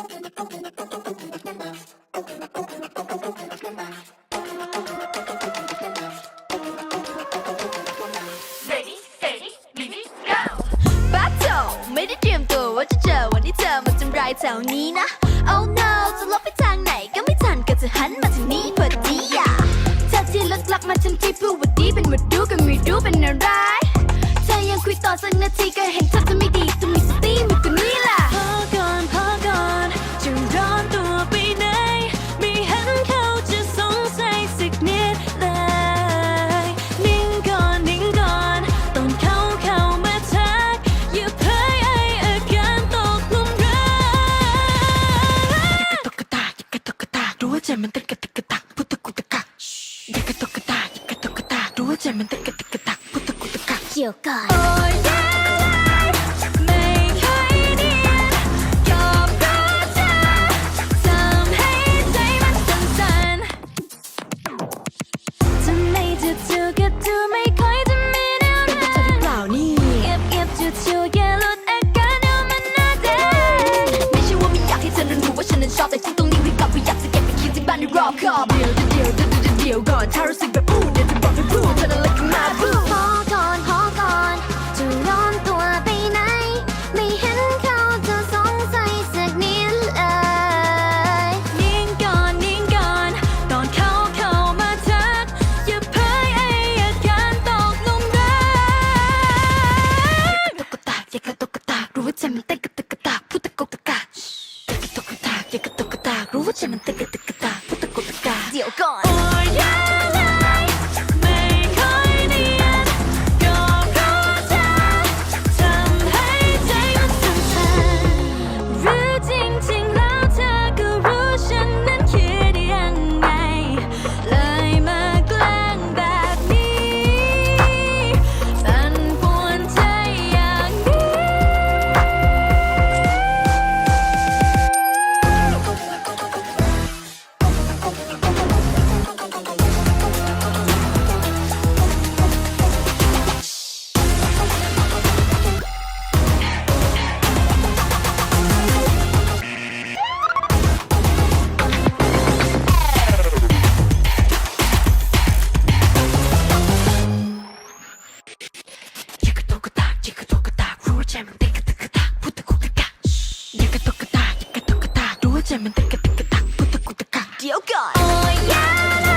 บัตโตไม่ได้เตรียมตัวว่าจะเจอวันที่เธอมาทำร้ายแถวนี้นะ Oh no จะลบไปทางไหนก็ไม่ทันก็จะหันมาทางนี้พอดีอะเธอที่ลึกลับมาทำที่พูดว่าดีเป็นว่าดูก็ไม่รู้เป็นอะไร เธอยังคุยต่อสักนาทีก็เห็นเธอจะไม่ ว่าใจมันเต้นกระตึกกระตักพุทธกุตะกักอยากกระตกกระตากอยากกระตกกระตากรู้ว่าใจมันเต้นกระตึกกระตักพุทธกุตะกักเกี่ยวก่อนโอ้ยไม่ค่อยดีก็เพราะ ถ้ารู้สึกแบบอู้เดี๋ยวจะบอกให้พูดเธอนั้นเลิกมาพูดพอก่อนพอก่อนจะร้อนตัวไปไหน ไม่เห็นเขาจะสงสัยสักนิดเลยนิ่งก่อนนิ่งก่อน ตอนเขาเข้ามาทัก อย่าเผยไออาการตกหลุมรักตกกระตาอยากกระตกกระตากรู้ว่าใจมันเต้นกระตึกกระตากพุทธกุตะกักอยากกระตกกระตากอยากกระตกกระตากรู้ว่าใจมันเต้นกระตึกกระตากพุทธกุตะกักเดี๋ยวก่อน โอ้ย ใจมันเตกะตึกกะตากพุทธกุตะกักอยากกะตกกะตายังกะตกกะตารู้ว่าใจมันเตกะตึกกะตากพุทธกุตะกักเดี๋ยวก่อนโอ้ยยัง